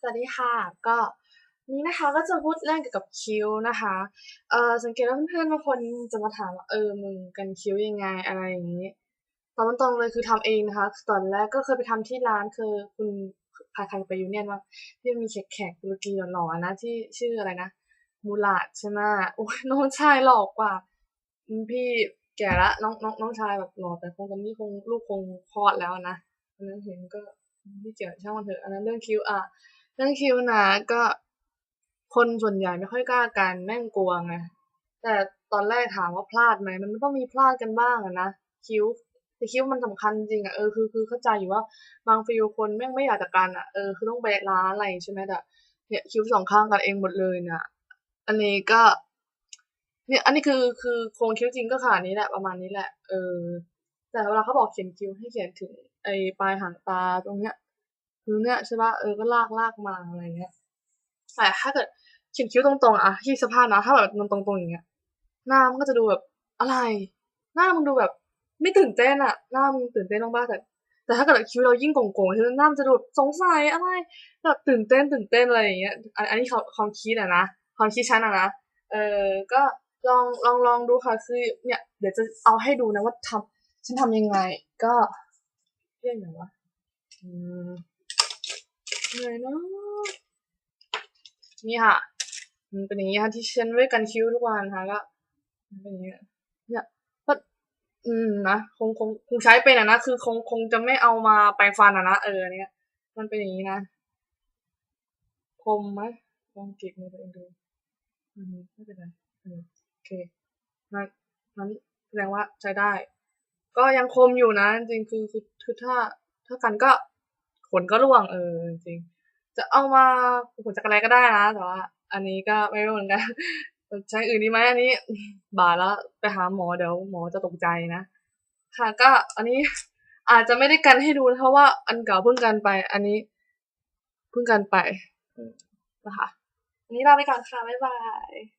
สวัสดีค่ะ ก็นี้นะคะก็จะพูดเรื่องเกี่ยวกับคิ้วนะคะเอ่อสังเกตว่าเพื่อนๆบางคนจะมาถามว่าเออมึงกันคิ้วยังไงอะไรอย่างนี้ตามตรงเลยคือทำเองนะคะตอนแรกก็เคยไปทำที่ร้านคือคุณพาใครไปยูเนี่ยนว่าที่มีแขกๆตุรกีหล่อๆนะที่ชื่ออะไรนะมูลาดใช่ไหมโอ้ยน้องชายหล่อกว่าพี่แก่ละน้องน้องน้องชายแบบหล่อแต่คงตอนนี้คงลูกคงคลอดแล้วนะอันนั้นเห็นก็ไม่เกี่ยวช่างมันเถอะอันนั้นเรื่องคิ้วอะ เรื่องคิ้วนะก็คนส่วนใหญ่ไม่ค่อยกล้ากันแม่งกลัวไงแต่ตอนแรกถามว่าพลาดไหมมันต้องมีพลาดกันบ้างอะนะคิ้วแต่คิ้วมันสำคัญจริงอะเออคือคือเข้าใจอยู่ว่าบางฟิลคนแม่งไม่อยากจะกันอะเออคือต้องไปร้านอะไรใช่ไหมแต่เนี่ยคิ้วสองข้างกันเองหมดเลยนี่ยอันนี้ก็เนี่ยอันนี้คือคือโครงคิ้วจริงก็ขนาดนี้แหละประมาณนี้แหละ เออ แต่เวลาเขาบอกเขียนคิ้วให้เขียนถึงไอ้ปลายหางตาตรงเนี้ย คือเนี่ยใช่ป่ะเออก็ลากลากมาอะไรเงี้ยแต่ถ้าเกิดเขียนคิ้วตรงๆอะที่สภาพนะถ้าแบบมันตรงๆอย่างเงี้ยหน้ามันก็จะดูแบบอะไร หน้ามันดูแบบ ไม่ตื่นเต้นอะหน้ามันตื่นเต้นบ้างบ้างแต่แต่ถ้าเกิดคิ้วเรายิ่งโก่งๆใช่ไหมหน้ามันจะดูสงสัยอะไรแบบตื่นเต้นตื่นเต้นอะไรอย่างเงี้ยอันนี้ความคิดอะนะความคิดฉันอะนะเออก็ลองลองลองดูค่ะคือเนี่ยเดี๋ยวจะเอาให้ดูนะว่าทำฉันทำยังไง ก็เรียกไงวะอืม เหนื่อยนะนี่ค่ะ มันเป็นอย่างนี้ค่ะที่ฉันไว้กันคิ้วทุกวันค่ะก็เป็นอย่างนี้เนี่ยก็อืมนะคงคงคงใช้เป็นอะนะคือคงคงจะไม่เอามาแปรงฟันอะนะเออเนี่ยมันเป็นอย่างนี้นะคมไหมลองเก็บมือตัวเองดูอืมไม่เป็นไรโอเคนั้นนั้นแสดงว่าใช้ได้ ก็ยังคมอยู่นะ จริงคือคือคือถ้าถ้ากันก็ ขนก็ร่วงเออจริง จะเอามาขนจักรแลก็ได้นะแต่ว่าอันนี้ก็ไม่รู้เหมือนกันใช้อื่นดีไหมอันนี้ บาดแล้วไปหาหมอเดี๋ยวหมอจะตกใจนะค่ะ ก็อันนี้อาจจะไม่ได้กันให้ดูเพราะว่าอันเก่าเพิ่งกันไป อันนี้เพิ่งกันไปนะคะอันนี้ลาไปก่อนค่ะบ๊ายบาย